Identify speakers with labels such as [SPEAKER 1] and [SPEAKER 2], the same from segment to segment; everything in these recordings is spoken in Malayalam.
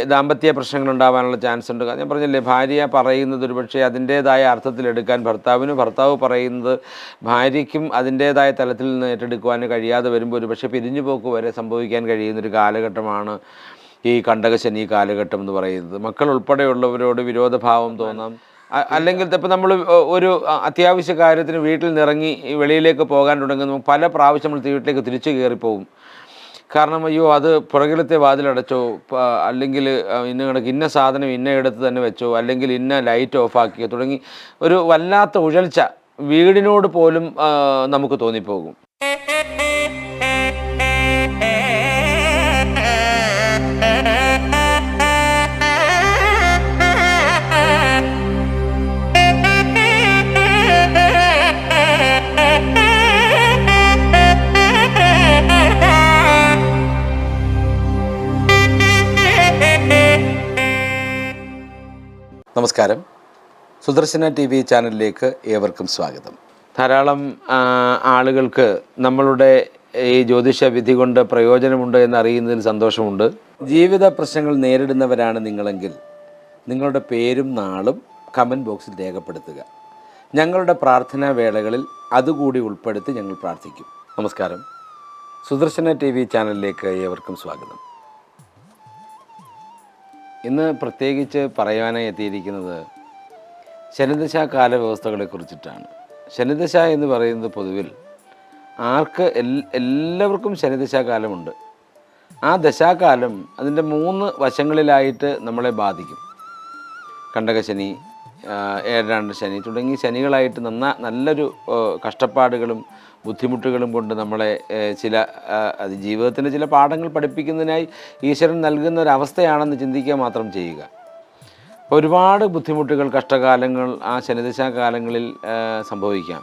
[SPEAKER 1] ദാമ്പത്യ പ്രശ്നങ്ങൾ ഉണ്ടാവാനുള്ള ചാൻസ് ഉണ്ട്. ഞാൻ പറഞ്ഞില്ലേ ഭാര്യ പറയുന്നത് ഒരുപക്ഷെ അതിന്റേതായ അർത്ഥത്തിൽ എടുക്കാൻ ഭർത്താവിന് ഭർത്താവ് പറയുന്നത് ഭാര്യയ്ക്കും അതിന്റേതായ തലത്തിൽ നിന്ന് ഏറ്റെടുക്കുവാൻ കഴിയാതെ വരുമ്പോൾ ഒരുപക്ഷെ പിരിഞ്ഞു പോക്ക് വരെ സംഭവിക്കാൻ കഴിയുന്നൊരു കാലഘട്ടമാണ് ഈ കണ്ടകശനി കാലഘട്ടം എന്ന് പറയുന്നത്. മക്കൾ ഉൾപ്പെടെയുള്ളവരോട് വിരോധഭാവം തോന്നാം. അല്ലെങ്കിൽ ഇപ്പം നമ്മൾ ഒരു അത്യാവശ്യ കാര്യത്തിന് വീട്ടിൽ നിറങ്ങി വെളിയിലേക്ക് പോകാൻ തുടങ്ങുന്നു. പല പ്രാവശ്യം നമ്മൾ വീട്ടിലേക്ക് തിരിച്ചു കയറിപ്പോവും കാരണം അയ്യോ അത് പുറകിലത്തെ വാതിലടച്ചോ അല്ലെങ്കിൽ ഇന്ന കണക്ക് ഇന്ന സാധനം ഇന്ന ഇടത്ത് തന്നെ വെച്ചോ അല്ലെങ്കിൽ ഇന്ന ലൈറ്റ് ഓഫ് ഓഫാക്കിയോ തുടങ്ങി ഒരു വല്ലാത്ത ഉഴൽച്ച വീടിനോട് പോലും നമുക്ക് തോന്നിപ്പോകും. നമസ്കാരം. സുദർശന ടി വി ചാനലിലേക്ക് ഏവർക്കും സ്വാഗതം. ധാരാളം ആളുകൾക്ക് നമ്മളുടെ ഈ ജ്യോതിഷ വിധി കൊണ്ട് പ്രയോജനമുണ്ട് എന്ന് അറിയുന്നതിൽ സന്തോഷമുണ്ട്. ജീവിത പ്രശ്നങ്ങൾ നേരിടുന്നവരാണ് നിങ്ങളെങ്കിൽ നിങ്ങളുടെ പേരും നാളും കമന്റ് ബോക്സിൽ രേഖപ്പെടുത്തുക. ഞങ്ങളുടെ പ്രാർത്ഥനാ വേളകളിൽ അതുകൂടി ഉൾപ്പെടുത്തി ഞങ്ങൾ പ്രാർത്ഥിക്കും. നമസ്കാരം. സുദർശന ടി വി ചാനലിലേക്ക് ഏവർക്കും സ്വാഗതം. ഇന്ന് പ്രത്യേകിച്ച് പറയാനായി എത്തിയിരിക്കുന്നത് ശനിദശ കാലവ്യവസ്ഥകളെ കുറിച്ചിട്ടാണ്. ശനിദശ എന്ന് പറയുന്നത് പൊതുവിൽ ആർക്ക് എല്ലാവർക്കും ശനിദശാ കാലമുണ്ട്. ആ ദശാകാലം അതിന്റെ മൂന്ന് വശങ്ങളിലായിട്ട് നമ്മളെ ബാധിക്കും. കണ്ടകശനി ഏഴാണ്ട് ശനി. തുടങ്ങി ശനികളായിട്ട് നന്ന നല്ലൊരു കഷ്ടപ്പാടുകളും ബുദ്ധിമുട്ടുകളും കൊണ്ട് നമ്മളെ ചില അത് ജീവിതത്തിന്റെ ചില പാഠങ്ങൾ പഠിപ്പിക്കുന്നതിനായി ഈശ്വരൻ നൽകുന്ന ഒരു അവസ്ഥയാണെന്ന് ചിന്തിക്കുക മാത്രം ചെയ്യുക. അപ്പോൾ ഒരുപാട് ബുദ്ധിമുട്ടുകൾ കഷ്ടകാലങ്ങൾ ആ ശനിദശാകാലങ്ങളിൽ സംഭവിക്കാം.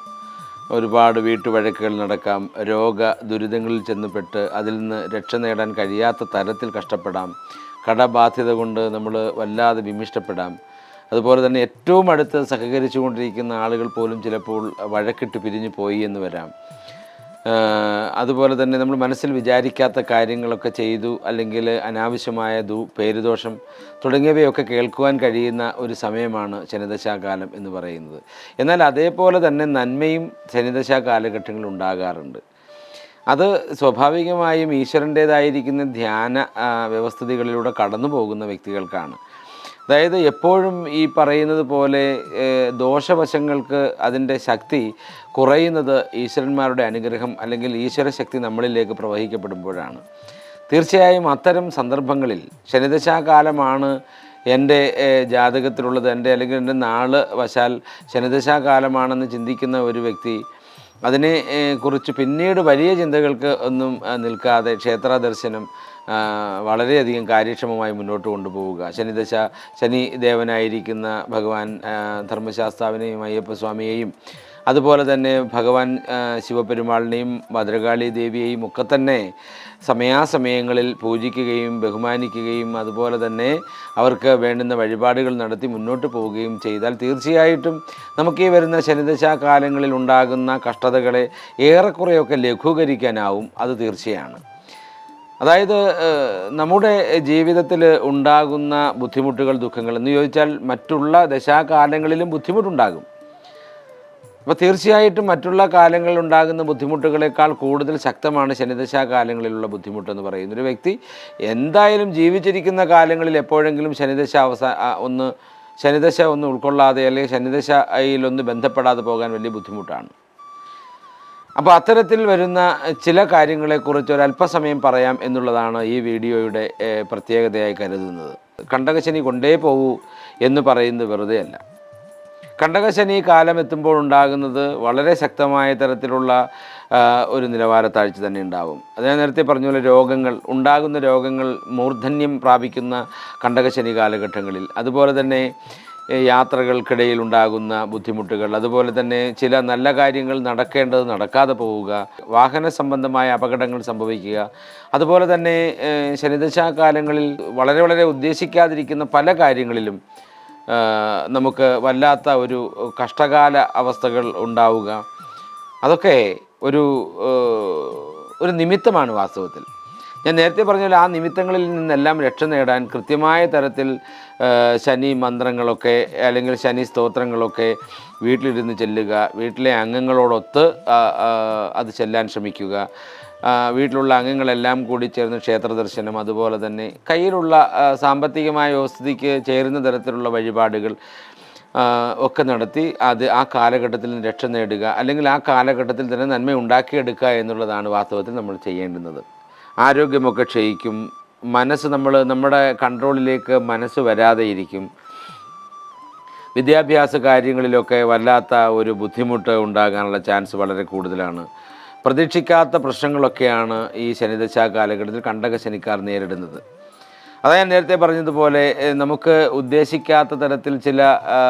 [SPEAKER 1] ഒരുപാട് വീട്ടുവഴക്കുകൾ നടക്കാം. രോഗ ദുരിതങ്ങളിൽ ചെന്നപ്പെട്ട് അതിൽ നിന്ന് രക്ഷ നേടാൻ കഴിയാത്ത തരത്തിൽ കഷ്ടപ്പെടാം. കടബാധ്യത കൊണ്ട് നമ്മൾ വല്ലാതെ വിമിഷ്ടപ്പെടാം. അതുപോലെ തന്നെ ഏറ്റവും അടുത്ത് സഹകരിച്ചു കൊണ്ടിരിക്കുന്ന ആളുകൾ പോലും ചിലപ്പോൾ വഴക്കിട്ട് പിരിഞ്ഞു പോയി എന്ന് വരാം. അതുപോലെ തന്നെ നമ്മൾ മനസ്സിൽ വിചാരിക്കാത്ത കാര്യങ്ങളൊക്കെ ചെയ്തു അല്ലെങ്കിൽ അനാവശ്യമായ ദു പേരുദോഷം തുടങ്ങിയവയൊക്കെ കേൾക്കുവാൻ കഴിയുന്ന ഒരു സമയമാണ് ശനിദശാകാലം എന്ന് പറയുന്നത്. എന്നാൽ അതേപോലെ തന്നെ നന്മയും ശനിദശാ കാലഘട്ടങ്ങളിൽ ഉണ്ടാകാറുണ്ട്. അത് സ്വാഭാവികമായും ഈശ്വരന്റേതായിരിക്കുന്ന ധ്യാന വ്യവസ്ഥിതികളിലൂടെ കടന്നു പോകുന്ന വ്യക്തികൾക്കാണ്. അതായത് എപ്പോഴും ഈ പറയുന്നത് പോലെ ദോഷവശങ്ങൾക്ക് അതിന്റെ ശക്തി കുറയുന്നത് ഈശ്വരന്മാരുടെ അനുഗ്രഹം അല്ലെങ്കിൽ ഈശ്വര ശക്തി നമ്മളിലേക്ക് പ്രവഹിക്കപ്പെടുമ്പോഴാണ്. തീർച്ചയായും അത്തരം സന്ദർഭങ്ങളിൽ ശനിദശാകാലമാണ് എന്റെ ജാതകത്തിലുള്ളത്. എന്റെ അല്ലെങ്കിൽ എന്റെ നാൾ വശാൽ ശനിദശാകാലമാണെന്ന് ചിന്തിക്കുന്ന ഒരു വ്യക്തി അതിനെ കുറിച്ച് പിന്നീട് വലിയ ചിന്തകൾക്ക് ഒന്നും നിൽക്കാതെ ക്ഷേത്ര ദർശനം ആ, വളരെയധികം കാര്യക്ഷമമായി മുന്നോട്ട് കൊണ്ടുപോവുക. ശനിദശ ശനി ദേവനായിരിക്കുന്ന ഭഗവാൻ ധർമ്മശാസ്താവിനെയും അയ്യപ്പസ്വാമിയെയും അതുപോലെ തന്നെ ഭഗവാൻ ശിവപെരുമാളിനെയും ഭദ്രകാളി ദേവിയെയും ഒക്കെ തന്നെ സമയാസമയങ്ങളിൽ പൂജിക്കുകയും ബഹുമാനിക്കുകയും അതുപോലെ തന്നെ അവർക്ക് വേണ്ടുന്ന വഴിപാടുകൾ നടത്തി മുന്നോട്ട് പോവുകയും ചെയ്താൽ തീർച്ചയായിട്ടും നമുക്ക് ഈ വരുന്ന ശനിദശാ കാലങ്ങളിൽ ഉണ്ടാകുന്ന കഷ്ടതകളെ ഏറെക്കുറെയൊക്കെ ലഘൂകരിക്കാനാവും. അത് തീർച്ചയാണ്. അതായത് നമ്മുടെ ജീവിതത്തിൽ ഉണ്ടാകുന്ന ബുദ്ധിമുട്ടുകൾ ദുഃഖങ്ങൾ എന്ന് ചോദിച്ചാൽ മറ്റുള്ള ദശാകാലങ്ങളിലും ബുദ്ധിമുട്ടുണ്ടാകും. അപ്പോൾ തീർച്ചയായിട്ടും മറ്റുള്ള കാലങ്ങളിൽ ഉണ്ടാകുന്ന ബുദ്ധിമുട്ടുകളേക്കാൾ കൂടുതൽ ശക്തമാണ് ശനിദശാ കാലങ്ങളിലുള്ള ബുദ്ധിമുട്ടെന്ന് പറയുന്ന ഒരു വ്യക്തി. എന്തായാലും ജീവിച്ചിരിക്കുന്ന കാലങ്ങളിൽ എപ്പോഴെങ്കിലും ശനിദശ അവസാ ഒന്ന് ശനിദശ ഒന്ന് ഉൾക്കൊള്ളാതെ അല്ലെങ്കിൽ ശനിദശയിലൊന്ന് ബന്ധപ്പെടാതെ പോകാൻ വലിയ ബുദ്ധിമുട്ടാണ്. അപ്പോൾ അത്തരത്തിൽ വരുന്ന ചില കാര്യങ്ങളെക്കുറിച്ച് ഒരല്പസമയം പറയാം എന്നുള്ളതാണ് ഈ വീഡിയോയുടെ പ്രത്യേകതയായി കരുതുന്നത്. കണ്ടകശനി കൊണ്ടേ പോകൂ എന്ന് പറയുന്നത് വെറുതെ അല്ല കണ്ടകശനി കാലം എത്തുമ്പോൾ ഉണ്ടാകുന്നത് വളരെ ശക്തമായ തരത്തിലുള്ള ഒരു നിലവാരത്താഴ്ച തന്നെ ഉണ്ടാവും. അത് ഞാൻ നേരത്തെ പറഞ്ഞ പോലെ രോഗങ്ങൾ ഉണ്ടാകുന്ന രോഗങ്ങൾ മൂർധന്യം പ്രാപിക്കുന്ന കണ്ടകശനി കാലഘട്ടങ്ങളിൽ. അതുപോലെ തന്നെ യാത്രകൾക്കിടയിൽ ഉണ്ടാകുന്ന ബുദ്ധിമുട്ടുകൾ. അതുപോലെ തന്നെ ചില നല്ല കാര്യങ്ങൾ നടക്കേണ്ടത് നടക്കാതെ പോവുക വാഹന സംബന്ധമായ അപകടങ്ങൾ സംഭവിക്കുക. അതുപോലെ തന്നെ ശനിദശാകാലങ്ങളിൽ ശനിദശാ കാലങ്ങളിൽ വളരെ വളരെ ഉദ്ദേശിക്കാതിരിക്കുന്ന പല കാര്യങ്ങളിലും നമുക്ക് വല്ലാത്ത ഒരു കഷ്ടകാല അവസ്ഥകൾ ഉണ്ടാവുക. അതൊക്കെ ഒരു ഒരു നിമിത്തമാണ് വാസ്തവത്തിൽ. ഞാൻ നേരത്തെ പറഞ്ഞ ആ നിമിത്തങ്ങളിൽ നിന്നെല്ലാം രക്ഷ നേടാൻ കൃത്യമായ തരത്തിൽ ശനി മന്ത്രങ്ങളൊക്കെ അല്ലെങ്കിൽ ശനി സ്തോത്രങ്ങളൊക്കെ വീട്ടിലിരുന്ന് ചെല്ലുക വീട്ടിലെ അംഗങ്ങളോടൊത്ത് അത് ചെല്ലാൻ ശ്രമിക്കുക വീട്ടിലുള്ള അംഗങ്ങളെല്ലാം കൂടി ചേർന്ന് ക്ഷേത്ര ദർശനം അതുപോലെ തന്നെ കയ്യിലുള്ള സാമ്പത്തികമായ വ്യവസ്ഥിതിക്ക് ചേരുന്ന തരത്തിലുള്ള വഴിപാടുകൾ ഒക്കെ നടത്തി അത് ആ കാലഘട്ടത്തിൽ രക്ഷ നേടുക അല്ലെങ്കിൽ ആ കാലഘട്ടത്തിൽ തന്നെ നന്മ ഉണ്ടാക്കിയെടുക്കുക എന്നുള്ളതാണ് വാസ്തവത്തിൽ നമ്മൾ ചെയ്യേണ്ടുന്നത്. ആരോഗ്യമൊക്കെ ക്ഷയിക്കും. മനസ്സ് നമ്മൾ നമ്മുടെ കൺട്രോളിലേക്ക് മനസ്സ് വരാതെ ഇരിക്കും. വിദ്യാഭ്യാസ കാര്യങ്ങളിലൊക്കെ വല്ലാത്ത ഒരു ബുദ്ധിമുട്ട് ഉണ്ടാകാനുള്ള ചാൻസ് വളരെ കൂടുതലാണ്. പ്രതീക്ഷിക്കാത്ത പ്രശ്നങ്ങളൊക്കെയാണ് ഈ ശനിദശ കാലഘട്ടത്തിൽ കണ്ടക ശനിക്കാർ നേരിടുന്നത്. അതാ ഞാൻ നേരത്തെ പറഞ്ഞതുപോലെ നമുക്ക് ഉദ്ദേശിക്കാത്ത തരത്തിൽ ചില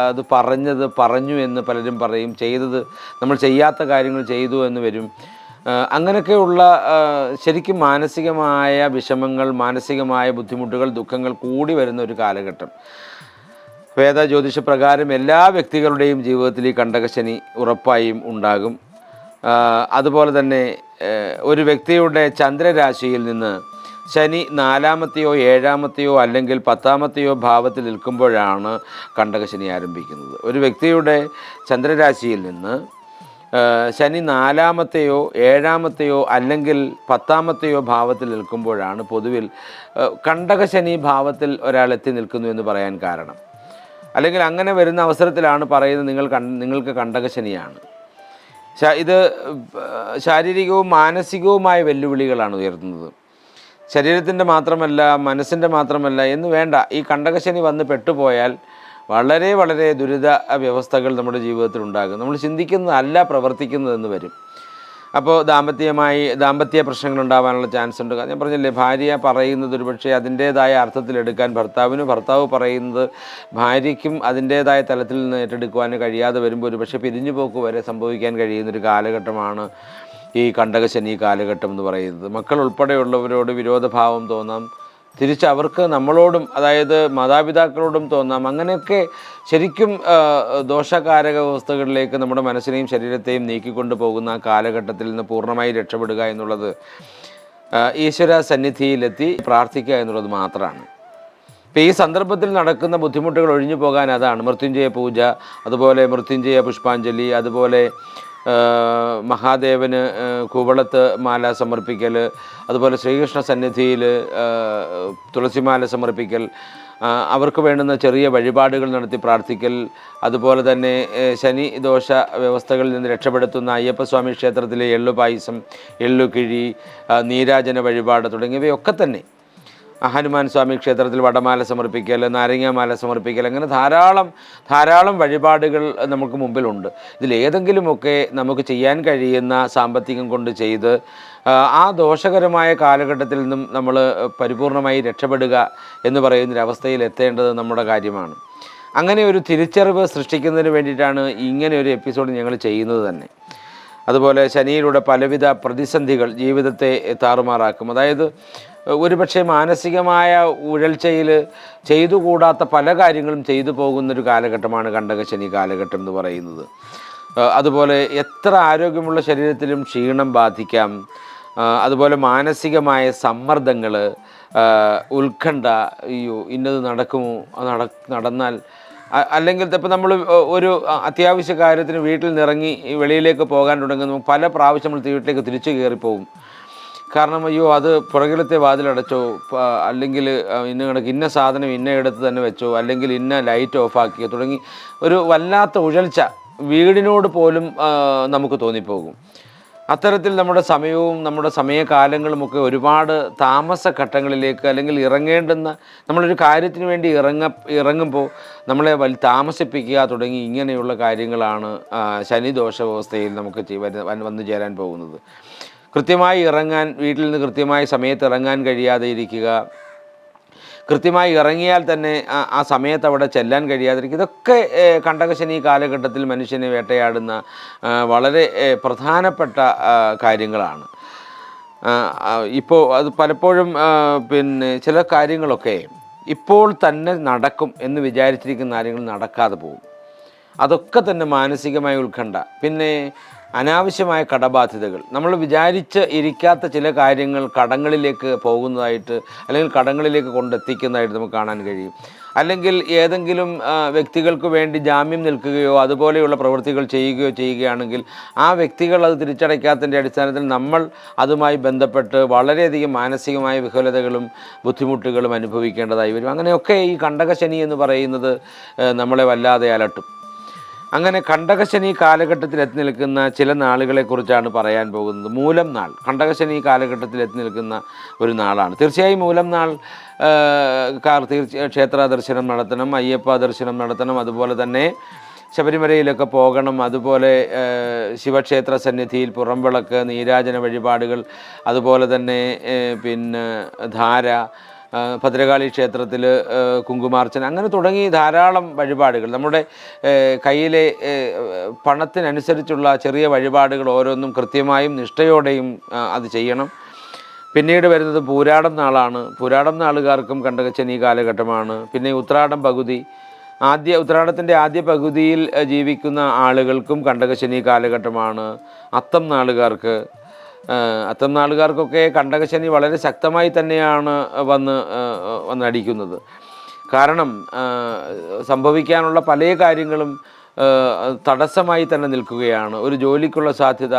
[SPEAKER 1] അത് പറഞ്ഞത് പറഞ്ഞു എന്ന് പലരും പറയും. ചെയ്തത് നമ്മൾ ചെയ്യാത്ത കാര്യങ്ങൾ ചെയ്തു എന്ന് വരും. അങ്ങനെയൊക്കെയുള്ള ശരിക്കും മാനസികമായ വിഷമങ്ങൾ മാനസികമായ ബുദ്ധിമുട്ടുകൾ ദുഃഖങ്ങൾ കൂടി വരുന്ന ഒരു കാലഘട്ടം. വേദ ജ്യോതിഷ പ്രകാരം എല്ലാ വ്യക്തികളുടെയും ജീവിതത്തിൽ ഈ കണ്ടകശനി ഉറപ്പായും ഉണ്ടാകും. അതുപോലെ തന്നെ ഒരു വ്യക്തിയുടെ ചന്ദ്രരാശിയിൽ നിന്ന് ശനി നാലാമത്തെയോ ഏഴാമത്തെയോ അല്ലെങ്കിൽ പത്താമത്തെയോ ഭാവത്തിൽ നിൽക്കുമ്പോഴാണ് കണ്ടകശനി ആരംഭിക്കുന്നത്. ഒരു വ്യക്തിയുടെ ചന്ദ്രരാശിയിൽ നിന്ന് ശനി നാലാമത്തെയോ ഏഴാമത്തെയോ അല്ലെങ്കിൽ പത്താമത്തെയോ ഭാവത്തിൽ നിൽക്കുമ്പോഴാണ് പൊതുവിൽ കണ്ടകശനി ഭാവത്തിൽ ഒരാൾ എത്തി നിൽക്കുന്നു എന്ന് പറയാൻ കാരണം. അല്ലെങ്കിൽ അങ്ങനെ വരുന്ന അവസരത്തിലാണ് പറയുന്നത് നിങ്ങൾ കൺ നിങ്ങൾക്ക് കണ്ടകശനിയാണ് ഇത് ശാരീരികവും മാനസികവുമായ വെല്ലുവിളികളാണ് ഉയർത്തുന്നത്. ശരീരത്തിന്റെ മാത്രമല്ല മനസ്സിന്റെ മാത്രമല്ല എന്ന് വേണ്ട. ഈ കണ്ടകശനി വന്ന് പെട്ടുപോയാൽ വളരെ വളരെ ദുരിത വ്യവസ്ഥകൾ നമ്മുടെ ജീവിതത്തിൽ ഉണ്ടാകും. നമ്മൾ ചിന്തിക്കുന്നതല്ല പ്രവർത്തിക്കുന്നതെന്ന് വരും. അപ്പോൾ ദാമ്പത്യമായി ദാമ്പത്യ പ്രശ്നങ്ങൾ ഉണ്ടാകാനുള്ള ചാൻസ് ഉണ്ട്. ഞാൻ പറഞ്ഞില്ലേ ഭാര്യ പറയുന്നത് ഒരുപക്ഷെ അതിന്റേതായ അർത്ഥത്തിലെടുക്കാൻ ഭർത്താവിന് ഭർത്താവ് പറയുന്നത് ഭാര്യയ്ക്കും അതിന്റേതായ തലത്തിൽ നിന്ന് ഏറ്റെടുക്കുവാൻ കഴിയാതെ വരുമ്പോൾ ഒരുപക്ഷെ പിരിഞ്ഞു പോക്ക് വരെ സംഭവിക്കാൻ കഴിയുന്നൊരു കാലഘട്ടമാണ് ഈ കണ്ടകശനി കാലഘട്ടം എന്ന് പറയുന്നത്. മക്കൾ ഉൾപ്പെടെയുള്ളവരോട് വിരോധഭാവം തോന്നാം. തിരിച്ച് അവർക്ക് നമ്മളോടും അതായത് മാതാപിതാക്കളോടും തോന്നാം. അങ്ങനെയൊക്കെ ശരിക്കും ദോഷകാരക വ്യവസ്ഥകളിലേക്ക് നമ്മുടെ മനസ്സിനെയും ശരീരത്തെയും നീക്കിക്കൊണ്ട് പോകുന്ന കാലഘട്ടത്തിൽ നിന്ന് പൂർണമായി രക്ഷപ്പെടുക എന്നുള്ളത് ഈശ്വര സന്നിധിയിലെത്തി പ്രാർത്ഥിക്കുക എന്നുള്ളത് മാത്രമാണ്. ഇപ്പോൾ ഈ സന്ദർഭത്തിൽ നടക്കുന്ന ബുദ്ധിമുട്ടുകൾ ഒഴിഞ്ഞു പോകാൻ അതാണ്. മൃത്യുഞ്ജയ പൂജ അതുപോലെ മൃത്യുഞ്ജയ പുഷ്പാഞ്ജലി അതുപോലെ മഹാദേവന് കൂവളത്ത് മാല സമർപ്പിക്കൽ അതുപോലെ ശ്രീകൃഷ്ണ സന്നിധിയിൽ തുളസിമാല സമർപ്പിക്കൽ അവർക്ക് വേണ്ടുന്ന ചെറിയ വഴിപാടുകൾ നടത്തി പ്രാർത്ഥിക്കൽ അതുപോലെ തന്നെ ശനി ദോഷ വ്യവസ്ഥകളിൽ നിന്ന് രക്ഷപ്പെടുത്തുന്ന അയ്യപ്പസ്വാമി ക്ഷേത്രത്തിലെ എള്ളു പായസം എള്ളുകിഴി നീരാജന വഴിപാട് തുടങ്ങിയവയൊക്കെ തന്നെ ഹനുമാൻ സ്വാമി ക്ഷേത്രത്തിൽ വടമാല സമർപ്പിക്കൽ നാരങ്ങാമാല സമർപ്പിക്കൽ അങ്ങനെ ധാരാളം ധാരാളം വഴിപാടുകൾ നമുക്ക് മുമ്പിലുണ്ട്. ഇതിലേതെങ്കിലുമൊക്കെ നമുക്ക് ചെയ്യാൻ കഴിയുന്ന സാമ്പത്തികം കൊണ്ട് ചെയ്ത് ആ, ദോഷകരമായ കാലഘട്ടത്തിൽ നിന്നും നമ്മൾ പരിപൂർണമായി രക്ഷപ്പെടുക എന്ന് പറയുന്നൊരവസ്ഥയിൽ എത്തേണ്ടത് നമ്മുടെ കാര്യമാണ്. അങ്ങനെ ഒരു തിരിച്ചറിവ് സൃഷ്ടിക്കുന്നതിന് വേണ്ടിയിട്ടാണ് ഇങ്ങനെ ഒരു എപ്പിസോഡ് ഞങ്ങൾ ചെയ്യുന്നത് തന്നെ. അതുപോലെ ശനിയിലൂടെ പലവിധ പ്രതിസന്ധികൾ ജീവിതത്തെ താറുമാറാക്കും. അതായത് ഒരുപക്ഷെ മാനസികമായ ഉഴൽച്ചയിൽ ചെയ്തുകൂടാത്ത പല കാര്യങ്ങളും ചെയ്തു പോകുന്നൊരു കാലഘട്ടമാണ് കണ്ടകശനി കാലഘട്ടം എന്ന് പറയുന്നത്. അതുപോലെ എത്ര ആരോഗ്യമുള്ള ശരീരത്തിലും ക്ഷീണം ബാധിക്കാം. അതുപോലെ മാനസികമായ സമ്മർദ്ദങ്ങൾ ഉത്കണ്ഠ അയ്യോ ഇന്നത് നടക്കുമോ? നട നടന്നാൽ അല്ലെങ്കിൽ ഇപ്പം നമ്മൾ ഒരു അത്യാവശ്യ കാര്യത്തിന് വീട്ടിൽ നിന്നിറങ്ങി വെളിയിലേക്ക് പോകാൻ തുടങ്ങുന്നു. പല പ്രാവശ്യം നമ്മൾ വീട്ടിലേക്ക് തിരിച്ചു കയറിപ്പോകും. കാരണം അയ്യോ അത് പുറകിലത്തെ വാതിലടച്ചോ അല്ലെങ്കിൽ ഇന്ന കണക്ക് ഇന്ന സാധനം ഇന്ന ഇടത്ത് തന്നെ വെച്ചോ അല്ലെങ്കിൽ ഇന്ന ലൈറ്റ് ഓഫ് ഓഫാക്കിയോ തുടങ്ങി ഒരു വല്ലാത്ത ഉഴൽച്ച വീടിനോട് പോലും നമുക്ക് തോന്നിപ്പോകും. അത്തരത്തിൽ നമ്മുടെ സമയവും നമ്മുടെ സമയകാലങ്ങളുമൊക്കെ ഒരുപാട് താമസ ഘട്ടങ്ങളിലേക്ക് അല്ലെങ്കിൽ ഇറങ്ങേണ്ടുന്ന നമ്മളൊരു കാര്യത്തിന് വേണ്ടി ഇറങ്ങ ഇറങ്ങുമ്പോൾ നമ്മളെ വലി താമസിപ്പിക്കുക തുടങ്ങി ഇങ്ങനെയുള്ള കാര്യങ്ങളാണ് ശനിദോഷ വ്യവസ്ഥയിൽ നമുക്ക് വന്നു ചേരാൻ പോകുന്നത്. കൃത്യമായി ഇറങ്ങാൻ വീട്ടിൽ നിന്ന് കൃത്യമായി സമയത്ത് ഇറങ്ങാൻ കഴിയാതെ ഇരിക്കുക. കൃത്യമായി ഇറങ്ങിയാൽ തന്നെ ആ- സമയത്ത് അവിടെ ചെല്ലാൻ കഴിയാതിരിക്കുക. ഇതൊക്കെ കണ്ടകശനി കാലഘട്ടത്തിൽ മനുഷ്യനെ വേട്ടയാടുന്ന വളരെ പ്രധാനപ്പെട്ട കാര്യങ്ങളാണ്. ഇപ്പോൾ അത് പലപ്പോഴും പിന്നെ ചില കാര്യങ്ങളൊക്കെ ഇപ്പോൾ തന്നെ നടക്കും എന്ന് വിചാരിച്ചിരിക്കുന്ന കാര്യങ്ങൾ നടക്കാതെ പോകും. അതൊക്കെ തന്നെ മാനസികമായി ഉത്കണ്ഠ. പിന്നെ അനാവശ്യമായ കടബാധ്യതകൾ. നമ്മൾ വിചാരിച്ച് ഇരിക്കാത്ത ചില കാര്യങ്ങൾ കടങ്ങളിലേക്ക് പോകുന്നതായിട്ട് അല്ലെങ്കിൽ കടങ്ങളിലേക്ക് കൊണ്ടെത്തിക്കുന്നതായിട്ട് നമുക്ക് കാണാൻ കഴിയും. അല്ലെങ്കിൽ ഏതെങ്കിലും വ്യക്തികൾക്ക് വേണ്ടി ജാമ്യം നിൽക്കുകയോ അതുപോലെയുള്ള പ്രവൃത്തികൾ ചെയ്യുകയോ ചെയ്യുകയാണെങ്കിൽ ആ വ്യക്തികൾ അത് തിരിച്ചടയ്ക്കാത്തതിന്റെ അടിസ്ഥാനത്തിൽ നമ്മൾ അതുമായി ബന്ധപ്പെട്ട് വളരെയധികം മാനസികമായ വിഫലതകളും ബുദ്ധിമുട്ടുകളും അനുഭവിക്കേണ്ടതായി വരും. അങ്ങനെയൊക്കെ ഈ കണ്ടകശനി എന്ന് പറയുന്നത് നമ്മളെ വല്ലാതെ അലട്ടും. അങ്ങനെ കണ്ടകശനി കാലഘട്ടത്തിൽ എത്തി നിൽക്കുന്ന ചില നാളുകളെക്കുറിച്ചാണ് പറയാൻ പോകുന്നത്. മൂലം നാൾ. കണ്ടകശനി കാലഘട്ടത്തിൽ എത്തി നിൽക്കുന്ന ഒരു നാളാണ്. തീർച്ചയായും മൂലം നാൾ കാർ തീർച്ച ക്ഷേത്ര ദർശനം നടത്തണം അയ്യപ്പ ദർശനം നടത്തണം അതുപോലെ തന്നെ ശബരിമലയിലൊക്കെ പോകണം അതുപോലെ ശിവക്ഷേത്ര സന്നിധിയിൽ പുറംവിളക്ക് നീരാജന വഴിപാടുകൾ അതുപോലെ തന്നെ പിന്നെ ധാര ഭദ്രകാളി ക്ഷേത്രത്തിൽ കുങ്കുമാർച്ചന അങ്ങനെ തുടങ്ങി ധാരാളം വഴിപാടുകൾ. നമ്മുടെ കയ്യിലെ പണത്തിനനുസരിച്ചുള്ള ചെറിയ വഴിപാടുകൾ ഓരോന്നും കൃത്യമായും നിഷ്ഠയോടെയും അത് ചെയ്യണം. പിന്നീട് വരുന്നത് പൂരാടം നാളാണ്. പൂരാടം നാളുകാർക്കും കണ്ടകച്ചനി കാലഘട്ടമാണ്. പിന്നെ ഉത്രാടം പകുതി. ആദ്യ ഉത്രാടത്തിന്റെ ആദ്യ പകുതിയിൽ ജീവിക്കുന്ന ആളുകൾക്കും കണ്ടകശനി കാലഘട്ടമാണ്. അത്തം നാളുകാർക്ക് അത്തം നാളുകാർക്കൊക്കെ കണ്ടകശനി വളരെ ശക്തമായി തന്നെയാണ് വന്ന് വന്നടിക്കുന്നത്. കാരണം സംഭവിക്കാനുള്ള പല കാര്യങ്ങളും തടസ്സമായി തന്നെ നിൽക്കുകയാണ്. ഒരു ജോലിക്കുള്ള സാധ്യത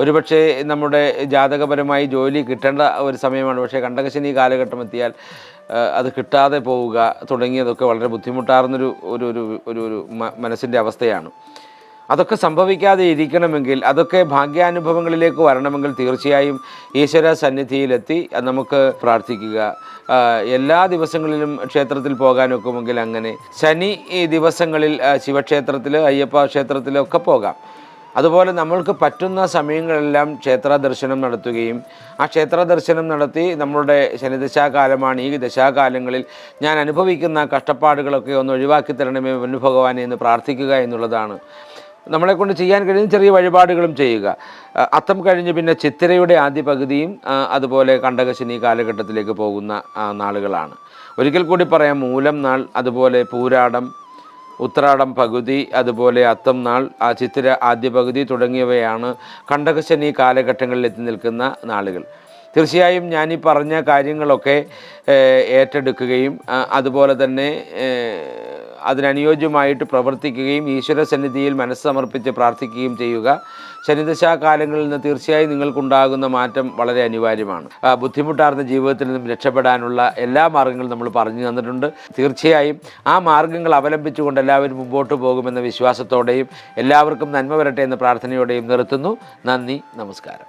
[SPEAKER 1] ഒരുപക്ഷെ നമ്മുടെ ജാതകപരമായി ജോലി കിട്ടേണ്ട ഒരു സമയമാണ്. പക്ഷേ കണ്ടകശനി കാലഘട്ടം എത്തിയാൽ അത് കിട്ടാതെ പോവുക തുടങ്ങിയതൊക്കെ വളരെ ബുദ്ധിമുട്ടാർന്നൊരു ഒരു ഒരു ഒരു മനസ്സിന്റെ അവസ്ഥയാണ്. അതൊക്കെ സംഭവിക്കാതെ ഇരിക്കണമെങ്കിൽ അതൊക്കെ ഭാഗ്യാനുഭവങ്ങളിലേക്ക് വരണമെങ്കിൽ തീർച്ചയായും ഈശ്വര സന്നിധിയിലെത്തി നമുക്ക് പ്രാർത്ഥിക്കുക. എല്ലാ ദിവസങ്ങളിലും ക്ഷേത്രത്തിൽ പോകാനൊക്കുമെങ്കിൽ അങ്ങനെ ശനി ഈ ദിവസങ്ങളിൽ ശിവക്ഷേത്രത്തിൽ അയ്യപ്പ ക്ഷേത്രത്തിലൊക്കെ പോകാം. അതുപോലെ നമ്മൾക്ക് പറ്റുന്ന സമയങ്ങളെല്ലാം ക്ഷേത്ര ദർശനം നടത്തുകയും ആ ക്ഷേത്ര ദർശനം നടത്തി നമ്മളുടെ ശനിദശാകാലമാണ് ഈ ദശാകാലങ്ങളിൽ ഞാൻ അനുഭവിക്കുന്ന കഷ്ടപ്പാടുകളൊക്കെ ഒന്ന് ഒഴിവാക്കി തരണമേ മുന്നു ഭഗവാനെ എന്ന് പ്രാർത്ഥിക്കുക എന്നുള്ളതാണ്. നമ്മളെ കൊണ്ട് ചെയ്യാൻ കഴിയുന്ന ചെറിയ വഴിപാടുകളും ചെയ്യുക. അത്തം കഴിഞ്ഞ് പിന്നെ ചിത്തിരയുടെ ആദ്യ പകുതിയും അതുപോലെ കണ്ടകശനി കാലഘട്ടത്തിലേക്ക് പോകുന്ന നാളുകളാണ്. ഒരിക്കൽ കൂടി പറയാം മൂലം നാൾ അതുപോലെ പൂരാടം ഉത്രാടം പകുതി അതുപോലെ അത്തം നാൾ ആ ചിത്തിര ആദ്യ പകുതി തുടങ്ങിയവയാണ് കണ്ടകശനി കാലഘട്ടങ്ങളിൽ എത്തി നിൽക്കുന്ന നാളുകൾ. തീർച്ചയായും ഞാൻ ഈ പറഞ്ഞ കാര്യങ്ങളൊക്കെ ഏറ്റെടുക്കുകയും അതുപോലെ തന്നെ അതിനനുയോജ്യമായിട്ട് പ്രവർത്തിക്കുകയും ഈശ്വര സന്നിധിയിൽ മനസ്സ് സമർപ്പിച്ച് പ്രാർത്ഥിക്കുകയും ചെയ്യുക. ശനിദശാ കാലങ്ങളിൽ നിന്ന് തീർച്ചയായും നിങ്ങൾക്കുണ്ടാകുന്ന മാറ്റം വളരെ അനിവാര്യമാണ്. ബുദ്ധിമുട്ടാർന്ന ജീവിതത്തിൽ നിന്നും രക്ഷപ്പെടാനുള്ള എല്ലാ മാർഗങ്ങളും നമ്മൾ പറഞ്ഞു തന്നിട്ടുണ്ട്. തീർച്ചയായും ആ മാർഗങ്ങൾ അവലംബിച്ചുകൊണ്ട് എല്ലാവരും മുമ്പോട്ട് പോകുമെന്ന വിശ്വാസത്തോടെയും എല്ലാവർക്കും നന്മ വരട്ടെ എന്ന പ്രാർത്ഥനയോടെയും നിർത്തുന്നു. നന്ദി നമസ്കാരം.